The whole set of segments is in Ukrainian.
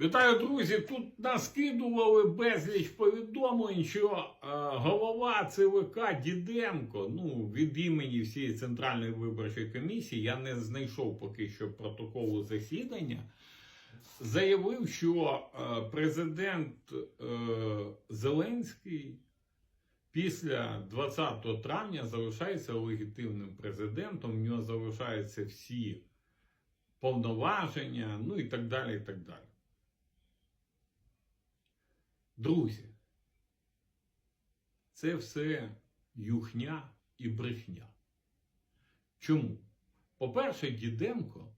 Вітаю, друзі! Тут наскидували безліч повідомлень, що е, голова ЦВК Діденко, ну від імені всієї центральної виборчої комісії, я не знайшов поки що протоколу засідання, заявив, що е, президент е, Зеленський після 20 травня залишається легітимним президентом. В нього залишаються всі повноваження, ну і так далі. і так далі. Друзі, це все юхня і брехня. Чому? По-перше, Діденко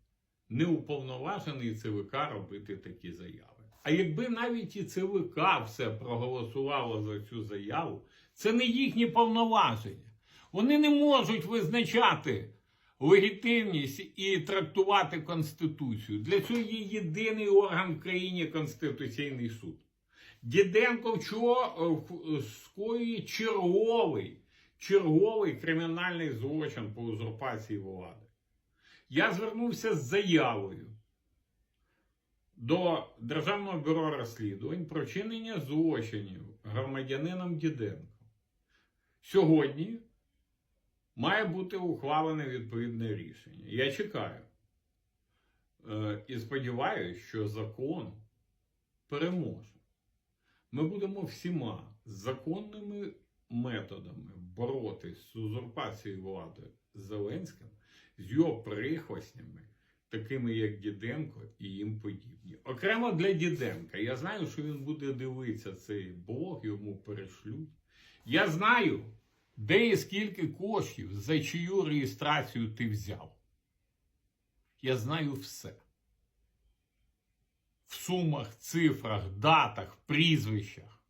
не уповноважений ЦВК робити такі заяви. А якби навіть і ЦВК все проголосувало за цю заяву, це не їхні повноваження. Вони не можуть визначати легітимність і трактувати Конституцію. Для цього є єдиний орган в країні Конституційний суд. Діденко вчора е, скоює черговий, черговий кримінальний злочин по узурпації влади. Я звернувся з заявою до Державного бюро розслідувань про чинення злочинів громадянином Діденко. Сьогодні має бути ухвалене відповідне рішення. Я чекаю. Е, І сподіваюся, що закон переможе ми будемо всіма законними методами боротись з узурпацією влади Зеленським, з його прихвостнями, такими як Діденко і їм подібні. Окремо для Діденка. Я знаю, що він буде дивитися цей блог, йому перешлють. Я знаю, де і скільки коштів, за чию реєстрацію ти взяв. Я знаю все сумах, цифрах, датах, прізвищах.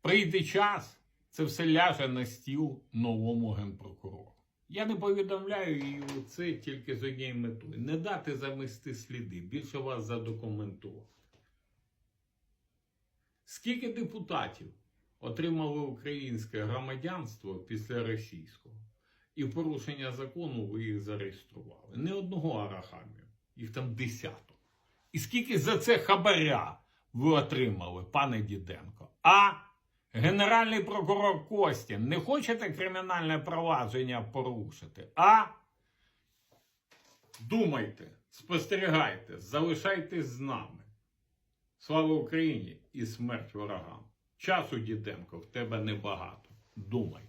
Прийде час, це все ляже на стіл новому генпрокурору. Я не повідомляю її це тільки з однією метою. Не дати замести сліди, більше вас задокументувати. Скільки депутатів отримали українське громадянство після російського? І порушення закону ви їх зареєстрували. Не одного арахамію їх там десяток. І скільки за це хабаря ви отримали, пане Діденко? А генеральний прокурор Костін, не хочете кримінальне провадження порушити? А думайте, спостерігайте, залишайтесь з нами. Слава Україні і смерть ворогам! Часу, Діденко, в тебе небагато. Думай.